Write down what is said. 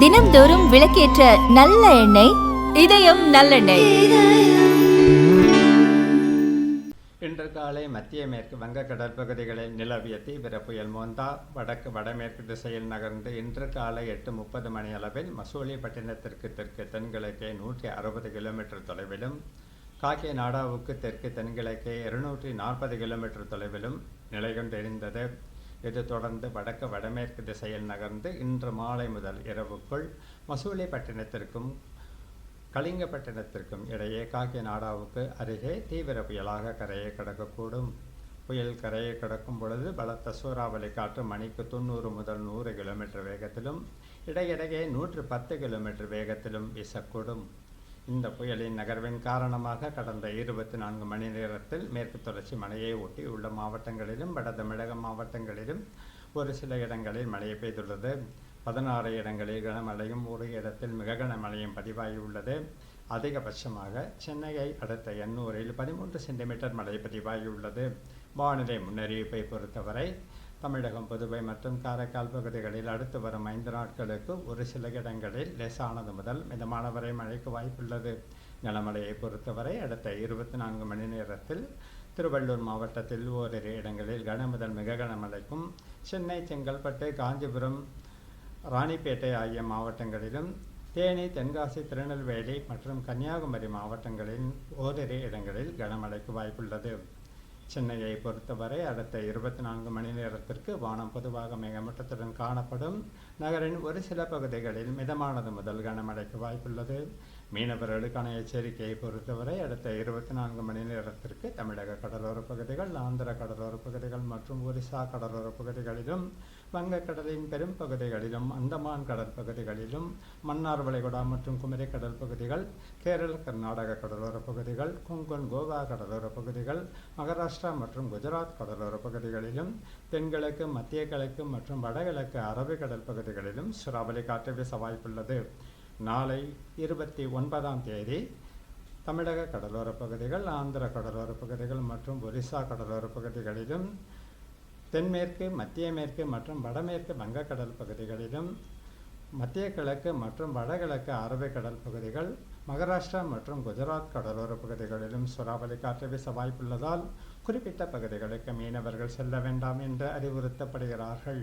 தினம்தோறும் விளக்கேற்ற நல்ல எண்ணெய் இதயம் நல்லெண்ணெய். இன்று காலை மத்திய மேற்கு வங்க கடற்பகுதிகளில் நிலவிய தீவிர புயல் மோந்தா வடக்கு வடமேற்கு திசையில் நகர்ந்து இன்று காலை எட்டு முப்பது மணி அளவில் மசூலிப்பட்டினத்திற்கு தெற்கு தென்கிழக்கே நூற்றி அறுபது கிலோமீட்டர் தொலைவிலும் காக்கே நாடாவுக்கு தெற்கு தென்கிழக்கே இருநூற்றி நாற்பது கிலோமீட்டர் தொலைவிலும் நிலை கொண்டிருந்தது இது தொடர்ந்து வடக்கு வடமேற்கு திசையில் நகர்ந்து இன்று மாலை முதல் இரவுக்குள் மசூலிப்பட்டினத்திற்கும் கலிங்கப்பட்டினத்திற்கும் இடையே காக்கி நாடாவுக்கு அருகே தீவிர புயலாக கரையை கடக்கக்கூடும். புயல் கரையை கடக்கும் பொழுது பலத்த சூறாவளி காற்று மணிக்கு தொண்ணூறு முதல் நூறு கிலோமீட்டர் வேகத்திலும் இடையிடையே நூற்று பத்து கிலோமீட்டர் வேகத்திலும் வீசக்கூடும். இந்த புயலின் நகர்வின் காரணமாக கடந்த இருபத்தி நான்கு மணி நேரத்தில் மேற்கு தொடர்ச்சி மலையை ஒட்டி உள்ள மாவட்டங்களிலும் வட தமிழக மாவட்டங்களிலும் ஒரு சில இடங்களில் மழை பெய்துள்ளது. பதினாறு இடங்களில் கனமழையும் ஒரு இடத்தில் மிக கனமழையும் பதிவாகியுள்ளது அதிகபட்சமாக சென்னையை அடுத்த எண்ணூரில் பதிமூன்று சென்டிமீட்டர் மழை பதிவாகியுள்ளது வானிலை முன்னறிவிப்பை பொறுத்தவரை தமிழகம் புதுவை மற்றும் காரைக்கால் பகுதிகளில் அடுத்து வரும் ஐந்து நாட்களுக்கு ஒரு சில இடங்களில் லேசானது முதல் மிதமான வரை மழைக்கு வாய்ப்புள்ளது. கனமழையை பொறுத்தவரை அடுத்த இருபத்தி நான்கு மணி நேரத்தில் திருவள்ளூர் மாவட்டத்தில் ஓரிரு இடங்களில் கன முதல் மிக கனமழைக்கும் சென்னை செங்கல்பட்டு காஞ்சிபுரம் ராணிப்பேட்டை ஆகிய மாவட்டங்களிலும் தேனி தென்காசி திருநெல்வேலி மற்றும் கன்னியாகுமரி மாவட்டங்களின் ஓரிரு இடங்களில் கனமழைக்கு வாய்ப்புள்ளது. சென்னையை பொறுத்தவரை அடுத்த இருபத்தி நான்கு மணி நேரத்திற்கு வானம் பொதுவாக மேகமூட்டத்துடன் காணப்படும். நகரின் ஒரு சில பகுதிகளில் மிதமானது முதல் கனமழைக்கு வாய்ப்புள்ளது. மீனவர்களுக்கான எச்சரிக்கையை பொறுத்தவரை அடுத்த இருபத்தி நான்கு மணி நேரத்திற்கு தமிழக கடலோர பகுதிகள் ஆந்திர கடலோர பகுதிகள் மற்றும் ஒரிசா கடலோர பகுதிகளிலும் வங்கக்கடலின் பெரும் பகுதிகளிலும் அந்தமான் கடற்பகுதிகளிலும் மன்னார் வளைகுடா மற்றும் குமரி கடல் பகுதிகள் கேரள கர்நாடக கடலோரப் பகுதிகள் கொங்கன் கோவா கடலோர பகுதிகள் மகாராஷ்டிரா மற்றும் குஜராத் கடலோரப் பகுதிகளிலும் தென்கிழக்கு மத்திய கிழக்கு மற்றும் வடகிழக்கு அரபிக்கடல் பகுதிகளிலும் சுறாவளி காற்று வீச வாய்ப்புள்ளது. நாளை இருபத்தி ஒன்பதாம் தேதி தமிழக கடலோரப் பகுதிகள் ஆந்திர கடலோர பகுதிகள் மற்றும் ஒரிசா கடலோர பகுதிகளிலும் தென்மேற்கு மத்திய மேற்கு மற்றும் வடமேற்கு வங்கக்கடல் பகுதிகளிலும் மத்திய கிழக்கு மற்றும் வடகிழக்கு அரபிக்கடல் பகுதிகள் மகாராஷ்டிரா மற்றும் குஜராத் கடலோர பகுதிகளிலும் சூறாவளி காற்று வீச வாய்ப்புள்ளதால் குறிப்பிட்ட பகுதிகளுக்கு மீனவர்கள் செல்ல வேண்டாம் என்று அறிவுறுத்தப்படுகிறார்கள்.